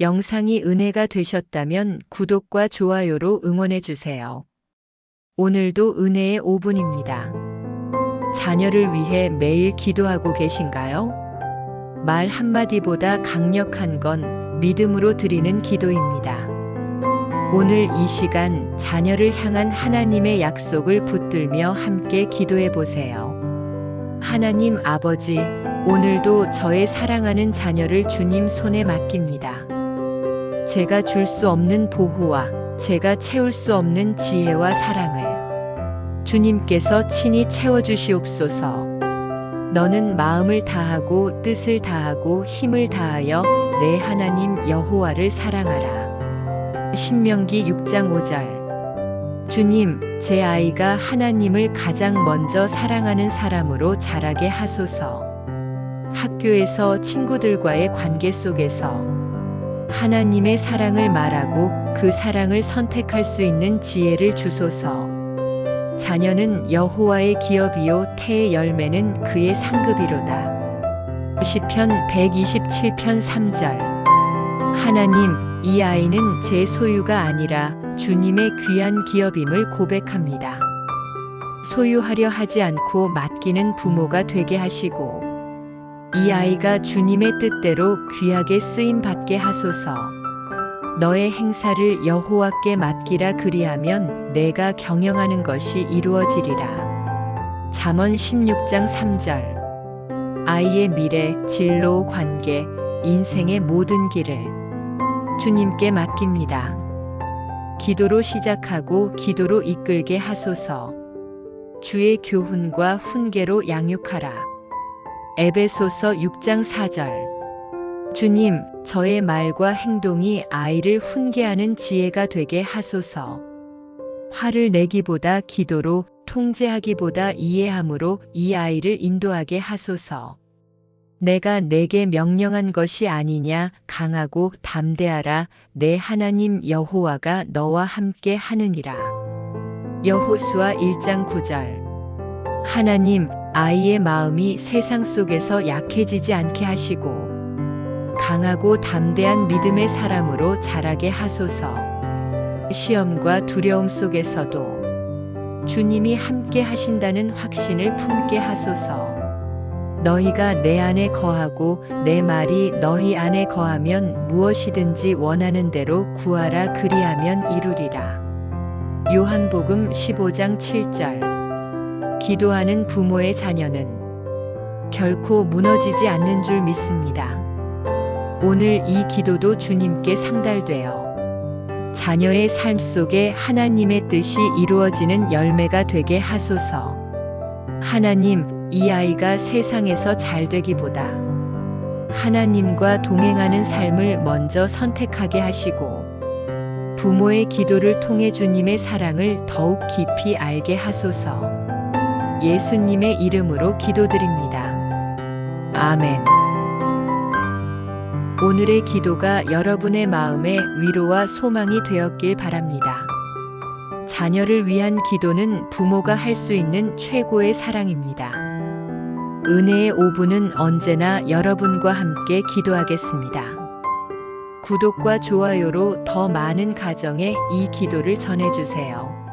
영상이 은혜가 되셨다면 구독과 좋아요로 응원해주세요. 오늘도 은혜의 5분입니다. 자녀를 위해 매일 기도하고 계신가요? 말 한마디보다 강력한 건 믿음으로 드리는 기도입니다. 오늘 이 시간 자녀를 향한 하나님의 약속을 붙들며 함께 기도해 보세요. 하나님 아버지, 오늘도 저의 사랑하는 자녀를 주님 손에 맡깁니다. 제가 줄 수 없는 보호와 제가 채울 수 없는 지혜와 사랑을 주님께서 친히 채워주시옵소서. 너는 마음을 다하고 뜻을 다하고 힘을 다하여 내 하나님 여호와를 사랑하라. 신명기 6장 5절. 주님, 제 아이가 하나님을 가장 먼저 사랑하는 사람으로 자라게 하소서. 학교에서 친구들과의 관계 속에서 하나님의 사랑을 말하고 그 사랑을 선택할 수 있는 지혜를 주소서. 자녀는 여호와의 기업이요 태의 열매는 그의 상급이로다. 시편 127편 3절. 하나님, 이 아이는 제 소유가 아니라 주님의 귀한 기업임을 고백합니다. 소유하려 하지 않고 맡기는 부모가 되게 하시고 이 아이가 주님의 뜻대로 귀하게 쓰임 받게 하소서. 너의 행사를 여호와께 맡기라 그리하면 내가 경영하는 것이 이루어지리라. 잠언 16장 3절. 아이의 미래, 진로, 관계, 인생의 모든 길을 주님께 맡깁니다. 기도로 시작하고 기도로 이끌게 하소서. 주의 교훈과 훈계로 양육하라. 에베소서 6장 4절. 주님, 저의 말과 행동이 아이를 훈계하는 지혜가 되게 하소서. 화를 내기보다 기도로, 통제하기보다 이해함으로 이 아이를 인도하게 하소서. 내가 내게 명령한 것이 아니냐 강하고 담대하라 내 하나님 여호와가 너와 함께 하느니라. 여호수아 1장 9절. 하나님, 아이의 마음이 세상 속에서 약해지지 않게 하시고 강하고 담대한 믿음의 사람으로 자라게 하소서. 시험과 두려움 속에서도 주님이 함께 하신다는 확신을 품게 하소서. 너희가 내 안에 거하고 내 말이 너희 안에 거하면 무엇이든지 원하는 대로 구하라 그리하면 이루리라. 요한복음 15장 7절. 기도하는 부모의 자녀는 결코 무너지지 않는 줄 믿습니다. 오늘 이 기도도 주님께 상달되어 자녀의 삶 속에 하나님의 뜻이 이루어지는 열매가 되게 하소서. 하나님, 이 아이가 세상에서 잘 되기보다 하나님과 동행하는 삶을 먼저 선택하게 하시고 부모의 기도를 통해 주님의 사랑을 더욱 깊이 알게 하소서. 예수님의 이름으로 기도드립니다. 아멘. 오늘의 기도가 여러분의 마음에 위로와 소망이 되었길 바랍니다. 자녀를 위한 기도는 부모가 할 수 있는 최고의 사랑입니다. 은혜의 5분은 언제나 여러분과 함께 기도하겠습니다. 구독과 좋아요로 더 많은 가정에 이 기도를 전해주세요.